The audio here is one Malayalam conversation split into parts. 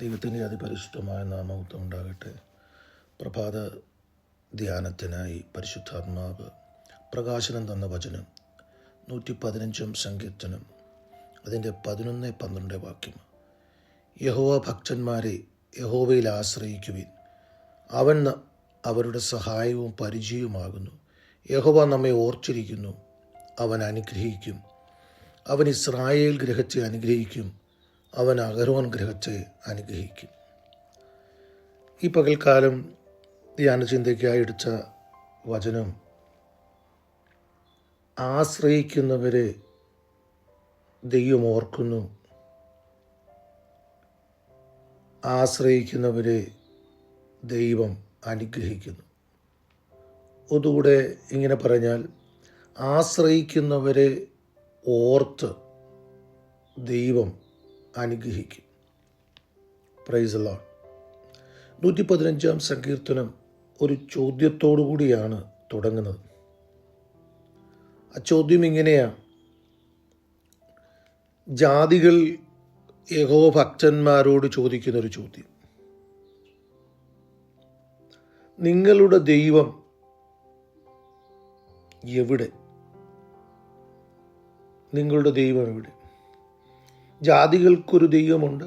ദൈവത്തിന്റെ അതിപരിശുദ്ധമായ നാമത്വം ഉണ്ടാകട്ടെ. പ്രഭാത ധ്യാനത്തിനായി പരിശുദ്ധാത്മാവ് പ്രകാശനം തന്ന വചനം നൂറ്റി പതിനഞ്ചും സങ്കീർത്തനം അതിന്റെ പതിനൊന്ന് പന്ത്രണ്ട് വാക്യം. യഹോവ ഭക്തന്മാരെ യഹോവയിൽ ആശ്രയിക്കുവിൻ. അവൻ അവരുടെ സഹായവും പരിചയവുമാകുന്നു. യഹോവ നമ്മെ ഓർച്ചിരിക്കുന്നു അവൻ അനുഗ്രഹിക്കും. അവൻ ഇസ്രായേൽ ഗ്രഹത്തെ അനുഗ്രഹിക്കും. അവൻ അഗരോൻ ഗ്രഹത്തെ അനുഗ്രഹിക്കും. ഈ പകൽക്കാലം ധ്യാനചിന്തയ്ക്കായി എടുത്ത വചനം ആശ്രയിക്കുന്നവരെ ദൈവം ഓർക്കുന്നു ആശ്രയിക്കുന്നവരെ ദൈവം അനുഗ്രഹിക്കുന്നു. ഒന്നുകൂടെ ഇങ്ങനെ പറഞ്ഞാൽ ആശ്രയിക്കുന്നവരെ ഓർത്ത് ദൈവം അനുഗ്രഹിക്കും. പ്രൈസ് ലോൺ നൂറ്റി പതിനഞ്ചാം സങ്കീർത്തനം ഒരു ചോദ്യത്തോടു കൂടിയാണ് തുടങ്ങുന്നത്. ആ ചോദ്യം ഇങ്ങനെയാണ് ജാതികൾ യഹോ ഭക്തന്മാരോട് ചോദിക്കുന്ന ഒരു ചോദ്യം. നിങ്ങളുടെ ദൈവം എവിടെ? നിങ്ങളുടെ ദൈവം എവിടെ? ജാതികൾക്കൊരു ദൈവമുണ്ട്.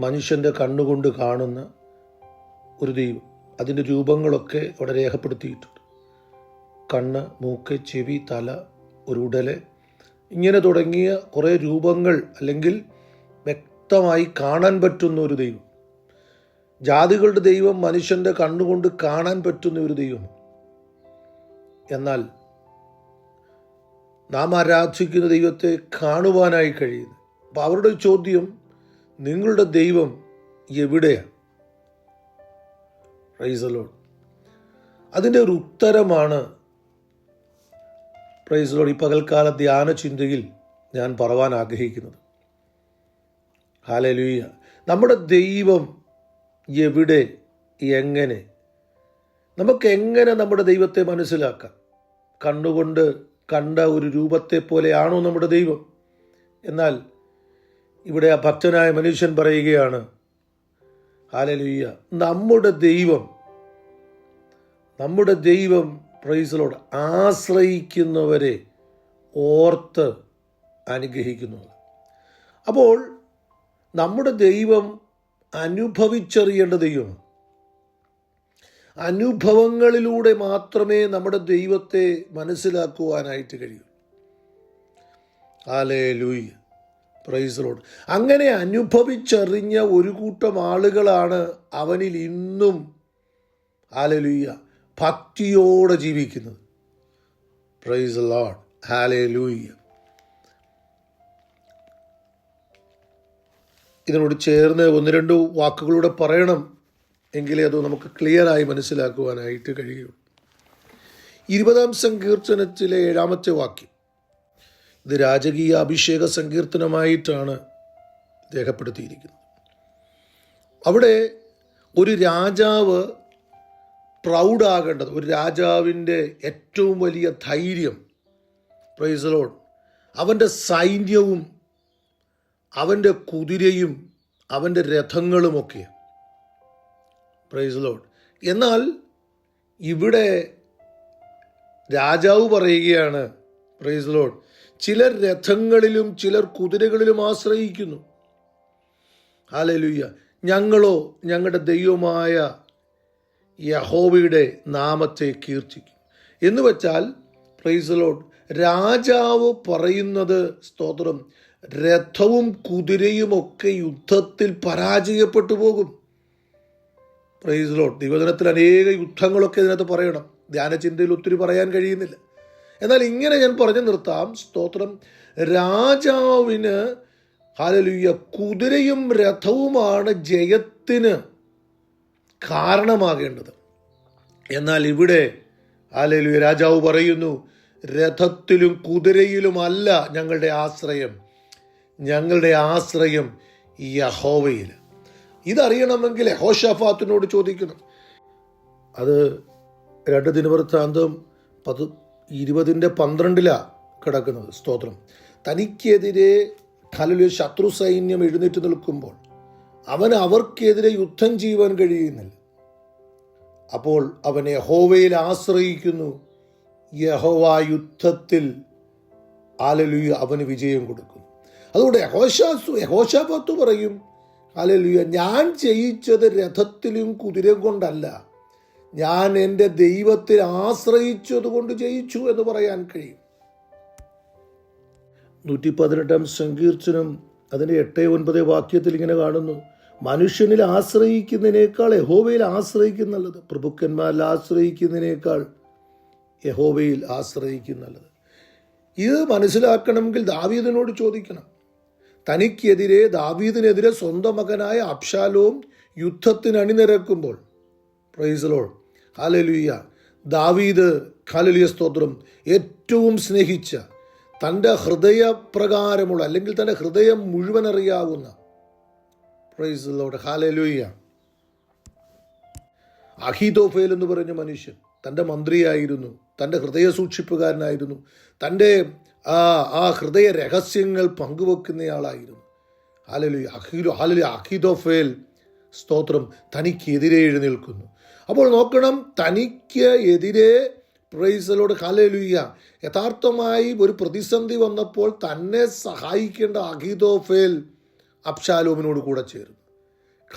മനുഷ്യന്റെ കണ്ണുകൊണ്ട് കാണുന്ന ഒരു ദൈവം. അതിന്റെ രൂപങ്ങളൊക്കെ അവിടെ രേഖപ്പെടുത്തിയിട്ടുണ്ട്. കണ്ണ് മൂക്ക് ചെവി തല ഒരു ഉടൽ. ഇങ്ങനെ തുടങ്ങിയ കുറേ രൂപങ്ങൾ അല്ലെങ്കിൽ വ്യക്തമായി കാണാൻ പറ്റുന്ന ഒരു ദൈവം. ജാതികളുടെ ദൈവം മനുഷ്യന്റെ കണ്ണുകൊണ്ട് കാണാൻ പറ്റുന്ന ഒരു ദൈവം. എന്നാൽ നാം ആരാധിക്കുന്ന ദൈവത്തെ കാണുവാനായി കഴിയുന്നു. അപ്പം അവരുടെ ചോദ്യം നിങ്ങളുടെ ദൈവം എവിടെയാണ്? പ്രൈസലോഡ് അതിന്റെ ഒരു ഉത്തരമാണ് പ്രൈസലോഡ് ഈ പകൽക്കാല ധ്യാന ചിന്തയിൽ ഞാൻ പറവാൻ ആഗ്രഹിക്കുന്നത്. ഹാലലൂയ നമ്മുടെ ദൈവം എവിടെ എങ്ങനെ? നമുക്ക് എങ്ങനെ നമ്മുടെ ദൈവത്തെ മനസ്സിലാക്കാം? കണ്ണുകൊണ്ട് കണ്ട ഒരു രൂപത്തെ പോലെയാണോ നമ്മുടെ ദൈവം? എന്നാൽ ഇവിടെ ആ ഭക്തനായ മനുഷ്യൻ പറയുകയാണ് ഹാലലുയ്യ നമ്മുടെ ദൈവം നമ്മുടെ ദൈവം പ്രൈസലോട് ആശ്രയിക്കുന്നവരെ ഓർത്ത് അനുഗ്രഹിക്കുന്നു. അപ്പോൾ നമ്മുടെ ദൈവം അനുഭവിച്ചറിയേണ്ട ദൈവമാണ് അനുഭവങ്ങളിലൂടെ മാത്രമേ നമ്മുടെ ദൈവത്തെ മനസ്സിലാക്കുവാനായിട്ട് കഴിയൂ. ആലേ ലൂയ്യ പ്രൈസലോട് അങ്ങനെ അനുഭവിച്ചറിഞ്ഞ ഒരു കൂട്ടം ആളുകളാണ് അവനിൽ ഇന്നും ഹാലലുയ്യ ഭക്തിയോടെ ജീവിക്കുന്നത്. പ്രൈസ് ലോഡ് ഹാലലൂയ്യ ഇതിനോട് ചേർന്ന് ഒന്ന് രണ്ട് വാക്കുകളൂടെ പറയണം എങ്കിലേ അത് നമുക്ക് ക്ലിയറായി മനസ്സിലാക്കുവാനായിട്ട് കഴിയുള്ളൂ. ഇരുപതാം സങ്കീർത്തനത്തിലെ ഏഴാമത്തെ വാക്യം. ഇത് രാജകീയ അഭിഷേക സങ്കീർത്തനമായിട്ടാണ് രേഖപ്പെടുത്തിയിരിക്കുന്നത്. അവിടെ ഒരു രാജാവ് പ്രൗഡാകേണ്ടത് ഒരു രാജാവിന്റെ ഏറ്റവും വലിയ ധൈര്യം പ്രൈസലോൺ അവന്റെ സൈന്യവും അവന്റെ കുതിരയും അവന്റെ രഥങ്ങളുമൊക്കെ. പ്രൈസലോൺ എന്നാൽ ഇവിടെ രാജാവ് പറയുകയാണ് പ്രൈസലോൺ ചിലർ രഥങ്ങളിലും ചിലർ കുതിരകളിലും ആശ്രയിക്കുന്നു. ഹാലലുയ്യ ഞങ്ങളോ ഞങ്ങളുടെ ദൈവമായ യഹോവയുടെ നാമത്തെ കീർത്തിക്കും. എന്ന് വെച്ചാൽ പ്രൈസലോഡ് രാജാവ് പറയുന്നത് സ്തോത്രം രഥവും കുതിരയും ഒക്കെ യുദ്ധത്തിൽ പരാജയപ്പെട്ടു പോകും. പ്രൈസലോഡ് ദിവചനത്തിൽ അനേക യുദ്ധങ്ങളൊക്കെ ഇതിനകത്ത് പറയണം. ധ്യാനചിന്തയിൽ ഒത്തിരി പറയാൻ കഴിയുന്നില്ല. എന്നാൽ ഇങ്ങനെ ഞാൻ പറഞ്ഞു നിർത്താം. സ്തോത്രം. രാജാവിന് ഹാലലുയ്യ കുതിരയും രഥവുമാണ് ജയത്തിന് കാരണമാകേണ്ടത്. എന്നാൽ ഇവിടെ ഹാലലുയ രാജാവ് പറയുന്നു രഥത്തിലും കുതിരയിലുമല്ല ഞങ്ങളുടെ ആശ്രയം. ഞങ്ങളുടെ ആശ്രയം യഹോവയിൽ ഇതറിയണമെങ്കിൽ യഹോഷഫാത്തിനോട് ചോദിക്കണം അത് രണ്ട് ദിനവൃത്താന്തം പത് ഇരുപതിന്റെ പന്ത്രണ്ടിലാണ് കിടക്കുന്നത്. സ്തോത്രം. തനിക്കെതിരെ കലലു ശത്രു സൈന്യം എഴുന്നേറ്റ് നിൽക്കുമ്പോൾ അവൻ അവർക്കെതിരെ യുദ്ധം ചെയ്യുവാൻ കഴിയുന്നില്ല. അപ്പോൾ അവൻ യഹോവയിൽ ആശ്രയിക്കുന്നു. യഹോവ യുദ്ധത്തിൽ ആലലുയ അവന് വിജയം കൊടുക്കും. അതുകൊണ്ട് യഹോശാസു യഹോശാപത്ത് പറയും ആലലുയ ഞാൻ ജയിച്ചത് രഥത്തിലും കുതിര കൊണ്ടല്ല. ഞാൻ എന്റെ ദൈവത്തിൽ ആശ്രയിച്ചതുകൊണ്ട് ജയിച്ചു എന്ന് പറയാൻ കഴിയും. നൂറ്റി പതിനെട്ടാം സങ്കീർത്തനം അതിന്റെ എട്ട് ഒൻപത് വാക്യത്തിൽ ഇങ്ങനെ കാണുന്നു. മനുഷ്യനിൽ ആശ്രയിക്കുന്നതിനേക്കാൾ യഹോവയിൽ ആശ്രയിക്കുന്നുള്ളത് പ്രഭുക്കന്മാരിൽ ആശ്രയിക്കുന്നതിനേക്കാൾ യഹോവയിൽ ആശ്രയിക്കുന്നുള്ളത് ഇത് മനസ്സിലാക്കണമെങ്കിൽ ദാവീദിനോട് ചോദിക്കണം. തനിക്കെതിരെ ദാവീദിനെതിരെ സ്വന്തം മകനായ അബ്ഷാലോം യുദ്ധത്തിന് അണിനിരക്കുമ്പോൾ പ്രൈസലോൾ ഹാലലുയ്യ ദാവീദ് ഖാലലിയ സ്തോത്രം. ഏറ്റവും സ്നേഹിച്ച തന്റെ ഹൃദയപ്രകാരമുള്ള അല്ലെങ്കിൽ തന്റെ ഹൃദയം മുഴുവൻ അറിയാവുന്ന. പ്രൈസലോട് ഹാലലുയ്യ അഹിതോഫേൽ എന്ന് പറഞ്ഞ മനുഷ്യൻ തന്റെ മന്ത്രിയായിരുന്നു തന്റെ ഹൃദയ സൂക്ഷിപ്പുകാരനായിരുന്നു തന്റെ ആ ആ ഹൃദയ രഹസ്യങ്ങൾ പങ്കുവെക്കുന്നയാളായിരുന്നു. ഹാലലു അഹിലു ഹാലലു അഹിതോഫേൽ സ്തോത്രം തനിക്കെതിരെ എഴുന്നേൽക്കുന്നു. അപ്പോൾ നോക്കണം തനിക്ക് എതിരെ പ്രൈസലോട് കാലയിലുക യഥാർത്ഥമായി ഒരു പ്രതിസന്ധി വന്നപ്പോൾ തന്നെ സഹായിക്കേണ്ട അഹിതോഫേൽ അബ്ഷാലോമിനോട് കൂടെ ചേർന്നു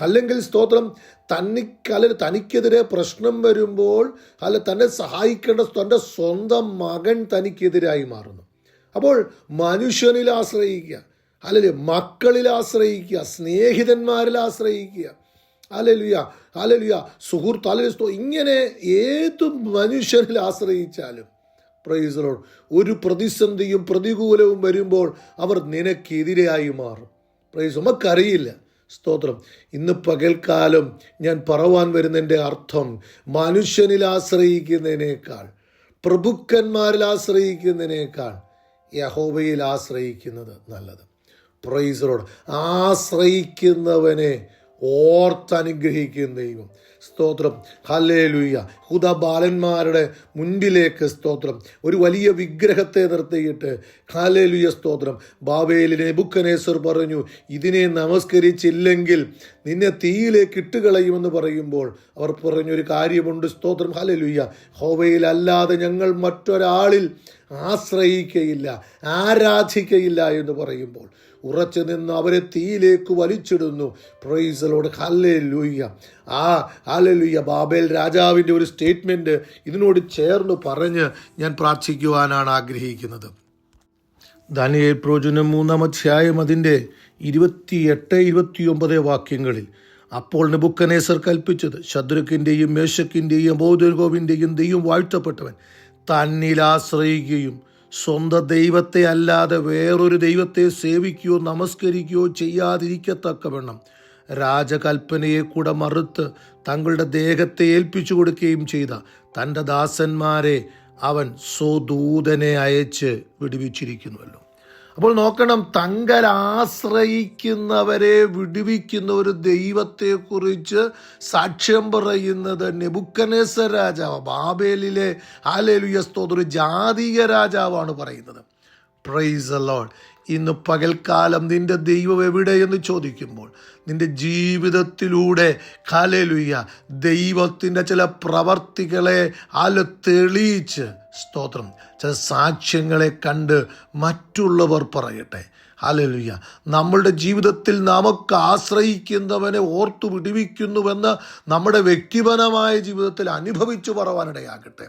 അല്ലെങ്കിൽ സ്തോത്രം തനിക്ക് അല്ലെ തനിക്കെതിരെ പ്രശ്നം വരുമ്പോൾ അല്ല തന്നെ സഹായിക്കേണ്ട തന്റെ സ്വന്തം മകൻ തനിക്കെതിരായി മാറുന്നു. അപ്പോൾ മനുഷ്യനിൽ ആശ്രയിക്കുക അല്ലെങ്കിൽ മക്കളിൽ ആശ്രയിക്കുക സ്നേഹിതന്മാരിൽ ആശ്രയിക്കുക അലലുയ അലലുയ സുഹൃത്ത് അലലു ഇങ്ങനെ ഏത് മനുഷ്യനിൽ ആശ്രയിച്ചാലും പ്രൈസറോൾ ഒരു പ്രതിസന്ധിയും പ്രതികൂലവും വരുമ്പോൾ അവർ നിനക്കെതിരെയായി മാറും. പ്രൈസ് നമുക്കറിയില്ല. സ്തോത്രം. ഇന്ന് പകൽക്കാലം ഞാൻ പറവാൻ വരുന്നതിന്റെ അർത്ഥം മനുഷ്യനിൽ ആശ്രയിക്കുന്നതിനേക്കാൾ പ്രഭുക്കന്മാരിൽ ആശ്രയിക്കുന്നതിനേക്കാൾ യഹോബയിൽ ആശ്രയിക്കുന്നത് നല്ലത്. പ്രൈസറോട് ആശ്രയിക്കുന്നവനെ ഓർത്തനുഗ്രഹിക്കുന്ന ദൈവം. സ്തോത്രം. ഹല്ലേ ലുയ്യ ഹുദ ബാലന്മാരുടെ മുൻപിലേക്ക് സ്തോത്രം. ഒരു വലിയ വിഗ്രഹത്തെ നിർത്തിയിട്ട് ഹാലേ ലുയ്യ സ്തോത്രം. ബാബേലിനെ ബുക്കനേശ്വർ പറഞ്ഞു ഇതിനെ നമസ്കരിച്ചില്ലെങ്കിൽ നിന്നെ തീയിലേക്ക് ഇട്ടുകളയുമെന്ന് പറയുമ്പോൾ അവർ പറഞ്ഞൊരു കാര്യമുണ്ട് സ്തോത്രം. ഹലേ ലുയ്യ ഹോവയിലല്ലാതെ ഞങ്ങൾ മറ്റൊരാളിൽ ആശ്രയിക്കയില്ല ആരാധിക്കയില്ല എന്ന് പറയുമ്പോൾ ഉറച്ചു നിന്ന് അവരെ തീയിലേക്ക് വലിച്ചിടുന്നു. പ്രൈസലോട് ഹല്ലേ ലൂയ്യ ആ ഹല്ലേ ലൂയ്യ ബാബേൽ രാജാവിന്റെ ഒരു സ്റ്റേറ്റ്മെന്റ് ഇതിനോട് ചേർന്ന് പറഞ്ഞ് ഞാൻ പ്രാർത്ഥിക്കുവാനാണ് ആഗ്രഹിക്കുന്നത്. ദാനിയേൽ പ്രോജനം മൂന്നാം അധ്യായം അതിന്റെ ഇരുപത്തിയെട്ട് ഇരുപത്തിയൊമ്പത് വാക്യങ്ങളിൽ അപ്പോൾ നെബുക്കനേസർ കൽപ്പിച്ചത് ശത്രുക്കിന്റെയും മേശക്കിന്റെയും ബോധർഗോവിന്റെയും ദൈവം വാഴ്ത്തപ്പെട്ടവൻ തന്നിൽ ആശ്രയിക്കുകയും സ്വന്തം ദൈവത്തെ അല്ലാതെ വേറൊരു ദൈവത്തെ സേവിക്കുകയോ നമസ്കരിക്കുകയോ ചെയ്യാതിരിക്കത്തക്കവണ്ണം രാജകൽപ്പനയെ കൂടെ മറുത്ത് തങ്ങളുടെ ദേഹത്തെ ഏൽപ്പിച്ചു കൊടുക്കുകയും ചെയ്ത തന്റെ ദാസന്മാരെ അവൻ സ്വദൂതനെ അയച്ച് വിടുവിച്ചിരിക്കുന്നുവല്ലോ. അപ്പോൾ നോക്കണം തങ്കൽ ആശ്രയിക്കുന്നവരെ വിടുവിക്കുന്ന ഒരു ദൈവത്തെക്കുറിച്ച് സാക്ഷ്യം പറയുന്നത് നെബുക്കനേസർ രാജാവ് ബാബേലിലെ ആലേലുയ സ്തോത്ര ജാതീയ രാജാവാണ് പറയുന്നത്. പ്രൈസ് അലോഡ് ഇന്ന് പകൽക്കാലം നിന്റെ ദൈവം എവിടെയെന്ന് ചോദിക്കുമ്പോൾ നിന്റെ ജീവിതത്തിലൂടെ കാലേലുയ്യ ദൈവത്തിന്റെ ചില പ്രവർത്തികളെ അല തെളിയിച്ച് സ്തോത്രം. ചില സാക്ഷ്യങ്ങളെ കണ്ട് മറ്റുള്ളവർ പറയട്ടെ. ഹാലലുയ്യ നമ്മളുടെ ജീവിതത്തിൽ നമുക്ക് ആശ്രയിക്കുന്നവനെ ഓർത്തു വിടുവിക്കുന്നുവെന്ന് നമ്മുടെ വ്യക്തിപരമായ ജീവിതത്തിൽ അനുഭവിച്ചു പറവാനിടയാകട്ടെ.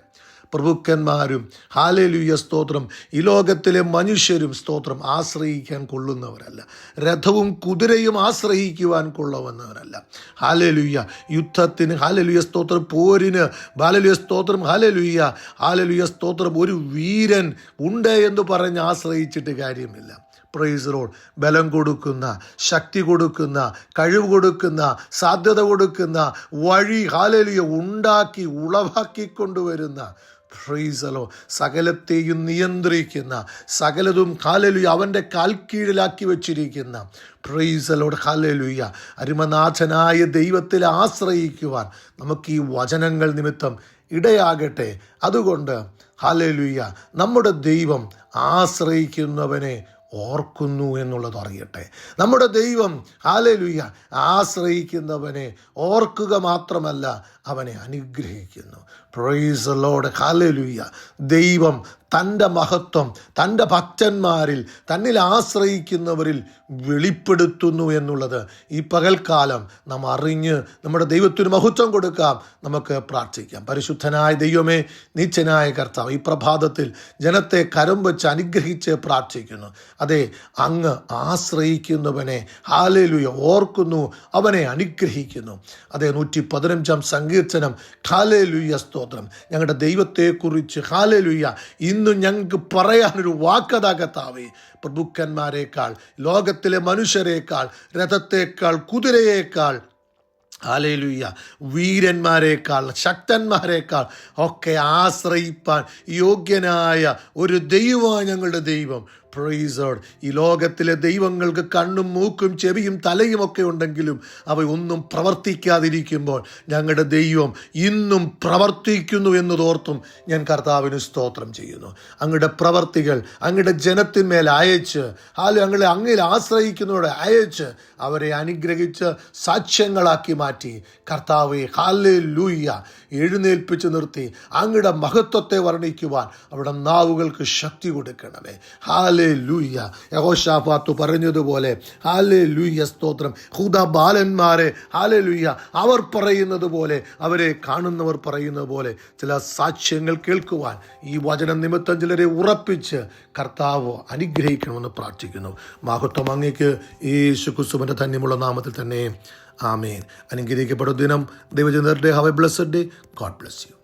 പ്രഭുക്കന്മാരും ഹാലലുയ സ്തോത്രം ഈ ലോകത്തിലെ മനുഷ്യരും സ്തോത്രം ആശ്രയിക്കാൻ കൊള്ളുന്നവരല്ല. രഥവും കുതിരയും ആശ്രയിക്കുവാൻ കൊള്ളവുന്നവരല്ല. ഹാലലുയ്യ യുദ്ധത്തിന് ഹാലലുയ സ്തോത്രം പോരിന് ബാലലുയ സ്തോത്രം ഹാലലുയ്യ ഹാലലുയ സ്തോത്രം ഒരു വീരൻ ഉണ്ട് എന്ന് പറഞ്ഞ് ആശ്രയിച്ചിട്ട് കാര്യമില്ല. പ്രൈസ് റോഡ് ബലം കൊടുക്കുന്ന ശക്തി കൊടുക്കുന്ന കഴിവ് കൊടുക്കുന്ന സാധ്യത കൊടുക്കുന്ന വഴി ഹാലലിയ ഉണ്ടാക്കി ഉളവാക്കി കൊണ്ടുവരുന്ന ഫ്രീസലോ സകലത്തെയും നിയന്ത്രിക്കുന്ന സകലതും കാലലുയ അവന്റെ കാൽ കീഴിലാക്കി വച്ചിരിക്കുന്ന ഫ്രീസലോട് കാലലുയ അരുമനാഥനായ ദൈവത്തിൽ ആശ്രയിക്കുവാൻ നമുക്ക് ഈ വചനങ്ങൾ നിമിത്തം ഇടയാകട്ടെ. അതുകൊണ്ട് ഹാലലുയ്യ നമ്മുടെ ദൈവം ആശ്രയിക്കുന്നവനെ ഓർക്കുന്നു എന്നുള്ളത് അറിയട്ടെ. നമ്മുടെ ദൈവം ആലലുയ്യ ആശ്രയിക്കുന്നവനെ ഓർക്കുക മാത്രമല്ല അവനെ അനുഗ്രഹിക്കുന്നു. പ്രൊയ്സ് ലോഡ് ഹാലലുയ്യ ദൈവം തന്റെ മഹത്വം തന്റെ ഭക്തന്മാരിൽ തന്നിൽ ആശ്രയിക്കുന്നവരിൽ വെളിപ്പെടുത്തുന്നു എന്നുള്ളത് ഈ പകൽക്കാലം നാം അറിഞ്ഞ് നമ്മുടെ ദൈവത്തിന് മഹത്വം കൊടുക്കാം. നമുക്ക് പ്രാർത്ഥിക്കാം. പരിശുദ്ധനായ ദൈവമേ നീച്ചനായ കർത്താവ് ഈ പ്രഭാതത്തിൽ ജനത്തെ കരം വെച്ച് അനുഗ്രഹിച്ച് പ്രാർത്ഥിക്കുന്നു. അതെ അങ്ങ് ആശ്രയിക്കുന്നവനെ ഹാലലുയ ഓർക്കുന്നു അവനെ അനുഗ്രഹിക്കുന്നു. അതെ നൂറ്റി പതിനഞ്ചാം സങ്കീർത്തനം ഹാലലുയ സ്തോത്രം. ഞങ്ങളുടെ ദൈവത്തെക്കുറിച്ച് ഹാലലുയ ഇന്നും ഞങ്ങൾക്ക് പറയാനൊരു വാക്കതാകത്താവേ. പ്രഭുക്കന്മാരെക്കാൾ ലോകത്തിലെ മനുഷ്യരെക്കാൾ രഥത്തേക്കാൾ കുതിരയേക്കാൾ ആലയിലുയ്യ വീരന്മാരെക്കാൾ ശക്തന്മാരെക്കാൾ ഒക്കെ ആശ്രയിപ്പാൻ യോഗ്യനായ ഒരു ദൈവമാണ് ഞങ്ങളുടെ ദൈവം. പ്രൈസോഡ് ഈ ലോകത്തിലെ ദൈവങ്ങൾക്ക് കണ്ണും മൂക്കും ചെവിയും തലയും ഒക്കെ ഉണ്ടെങ്കിലും അവ ഒന്നും പ്രവർത്തിക്കാതിരിക്കുമ്പോൾ ഞങ്ങളുടെ ദൈവം ഇന്നും പ്രവർത്തിക്കുന്നു എന്ന് തോർത്തും ഞാൻ കർത്താവിന് സ്തോത്രം ചെയ്യുന്നു. അങ്ങയുടെ പ്രവർത്തികൾ അങ്ങയുടെ ജനത്തിന്മേൽ അയച്ച് ഹാൽ ഞങ്ങളെ അങ്ങിൽ ആശ്രയിക്കുന്നവരെ അയച്ച് അവരെ അനുഗ്രഹിച്ച് സാക്ഷ്യങ്ങളാക്കി മാറ്റി. കർത്താവെ ഹാലേ ലൂയ്യ എഴുന്നേൽപ്പിച്ച് നിർത്തി അങ്ങയുടെ മഹത്വത്തെ വർണിക്കുവാൻ അവിടെ നാവുകൾക്ക് ശക്തി കൊടുക്കണമേ. ഹാലേ ലൂയ്യ യഹോഷാഫാത്തു പറഞ്ഞതുപോലെ ഹാലേ ലൂയ്യ സ്തോത്രം. ഹുദ ബാലന്മാരെ ഹാലേ ലൂയ്യ അവർ പറയുന്നത് പോലെ അവരെ കാണുന്നവർ പറയുന്നത് പോലെ ചില സാക്ഷ്യങ്ങൾ കേൾക്കുവാൻ ഈ വചനം നിമിത്തം ചിലരെ ഉറപ്പിച്ച് കർത്താവ് അനുഗ്രഹിക്കണമെന്ന് പ്രാർത്ഥിക്കുന്നു. മഹത്വം അങ്ങേക്ക് യേശു ശുക്കുസുമന്റെ ധന്യമുള്ള നാമത്തിൽ തന്നെ ആമേൻ. അനുഗ്രഹിക്കപ്പെടുന്ന ദിനം ദൈവചന്ദ്രന്റെ have a blessed day God bless you